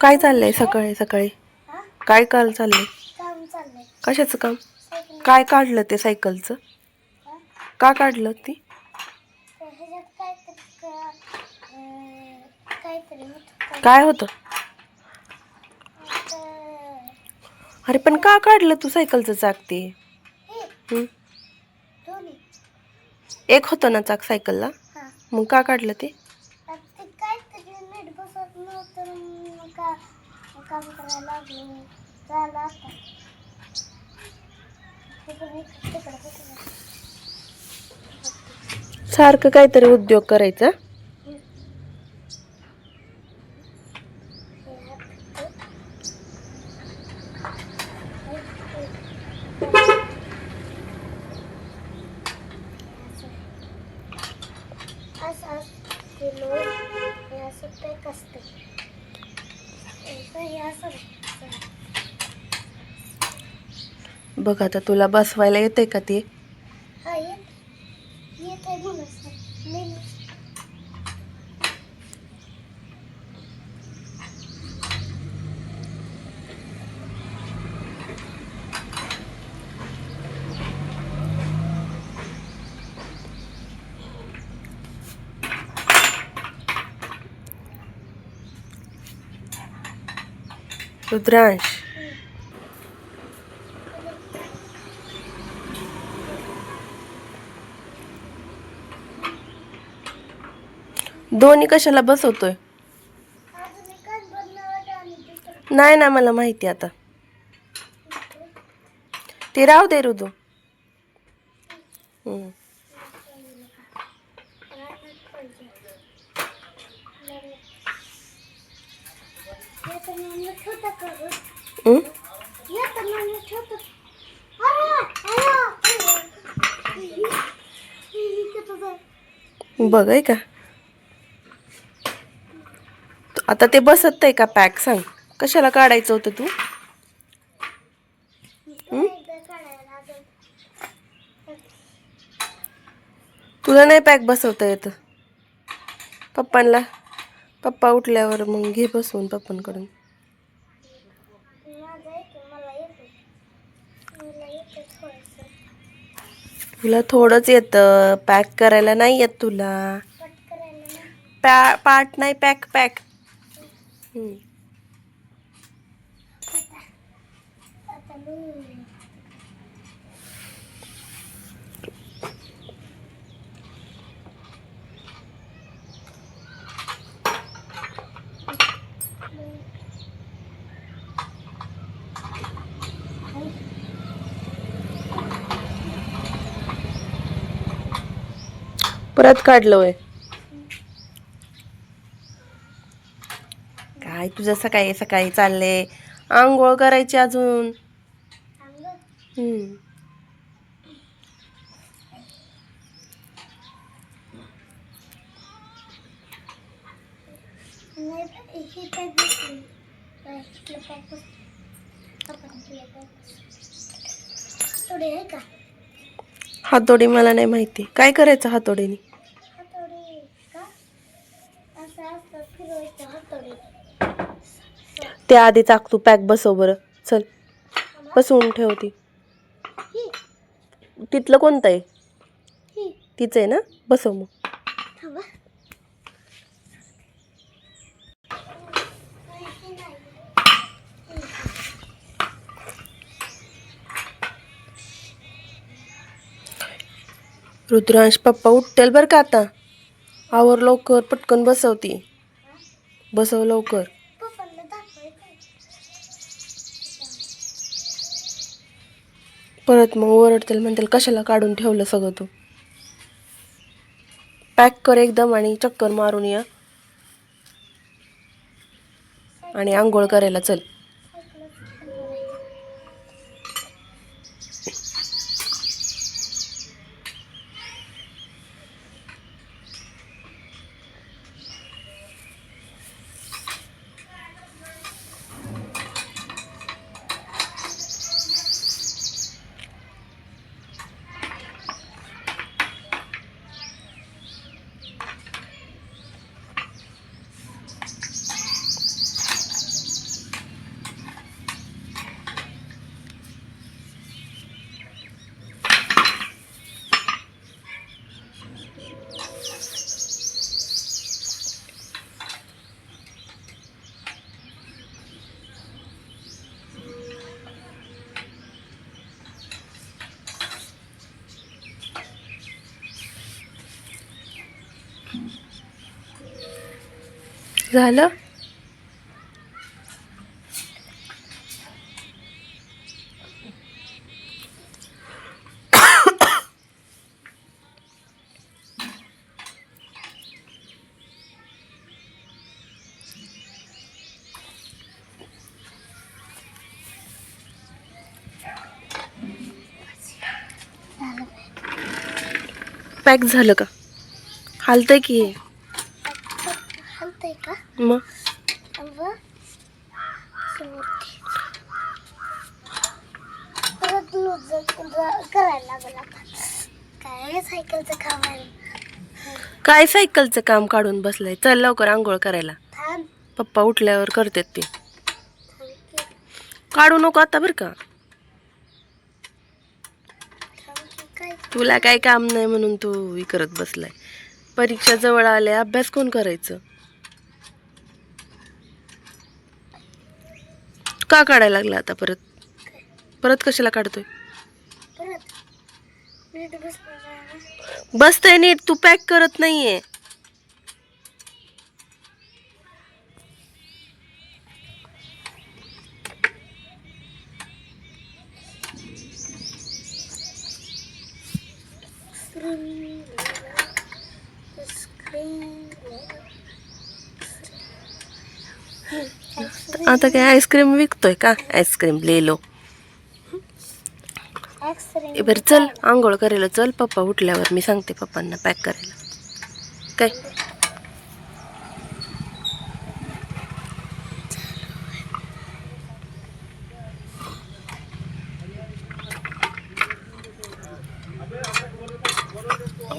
काय चाललंय सकाळी सकाळी? काय काल चाललंय? काम चाललंय कशाचं काम? काय काढलं ते सायकलचं? का काढलं ती ह्याच्यात काहीतरी क- अं, काहीतरी होतं? काय होतं? तर अरे पण का काढलं तू सायकलचं चाक ते? हे? हं? दोन्ही एक होतं ना चाक सायकलला? मग का काढलं ते आता ते काहीतरी नीट बसत नव्हतं मग का काम करायला लागलो आता सारखं काहीतरी उद्योग करायचा. असं हे असं असते बघ आता तुला बसवायला येते का ते? येत रुद्रांश. दोन्ही कशाला बसवतोय? नाही ना मला माहिती आता. ते राहू दे रुदू हम्म. छोटा करू हम्म? येतं म्हणून छोटं अरे अरे किती जाय बघ आहे का आता ते बसत आहे का पॅक? सांग. कशाला काढायचं होतं तू? तुला नाही पॅक बसवता येतं. पप्पांना. पप्पा उठल्यावर मग घे बसवून पप्पांकडून. तुला थोडंच येतं. पॅक करायला नाही येत तुला. पॅ पार्ट नाही पॅक पॅक हम्म. आता मी परत काढलं वय. काय तुझं सकाळी सकाळी चाललंय आंघोळ करायची अजून? आहे हातोडी मला नाही माहिती. काय करायचं हातोडीने हातोडी का असं असं फिरवायचं हातोडी ते आधी चाक तू पॅक बसव बरं. चल बसवून ठेव ती. तिथलं कोणतं आहे? तिचं आहे ना? बसव मग. रुद्रांश पप्पा उठतील बरं का आता? आवर लवकर पटकन बसवती. बसव लवकर पप्पांना दाखवायचं परत मग ओरडतील म्हणतील कशाला काढून ठेवलं सगळं तू? पॅक कर एकदम आणि चक्कर मारून या. आणि आंघोळ करायला चल. झालं? पॅक झालं का? हालतंय की हे. हलतंय का? मग. परत करायला लागला काय सायकलचं काम आहे? काय सायकलचं काम काढून बसलंय? चल लवकर आंघोळ करायला. पप्पा उठल्यावर करतात ते. काढू नको आता बरं का. तुला काय काम नाही म्हणून तू करत बसलाय. परीक्षा जवळ आले अभ्यास कोण करायचं? का काढायला लागला आता परत. परत कशाला काढतोय? परत नीट बसणार आहे ना बसतंय नीट तू पॅक करत नाहीये. आता काय आईस्क्रीम विकतोय का? आईस्क्रीम लेलो बरं चल आंघोळ करायला चल पप्पा उठल्यावर मी सांगते पप्पांना पॅक करायला. काय?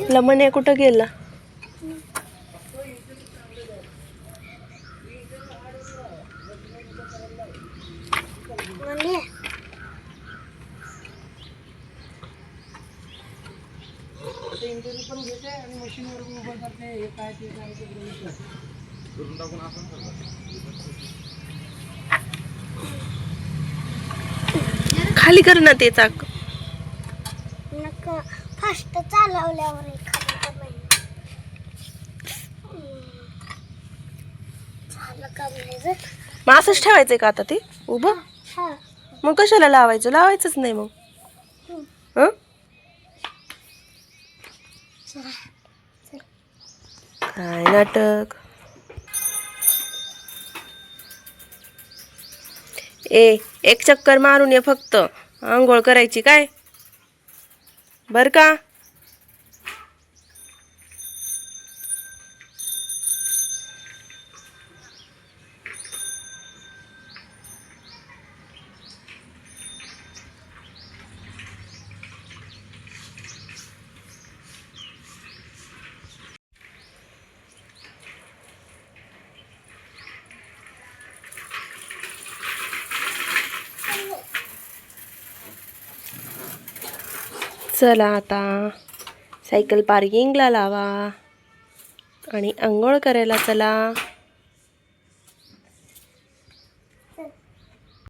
लमणे कुठं गेला? खाली कर ना ते चाक. नका. फास्ट चालवल्यावर नाही मग असंच ठेवायचंय का आता ते? उभं? हा मग कशाला लावायचं? लावायचंच नाही मग. हं? काय नाटक? ए एक चक्कर मारून ये फक्त. आंघोळ करायची काय? बर का? चला आता. सायकल पार्किंगला लावा. आणि आंघोळ करायला चला.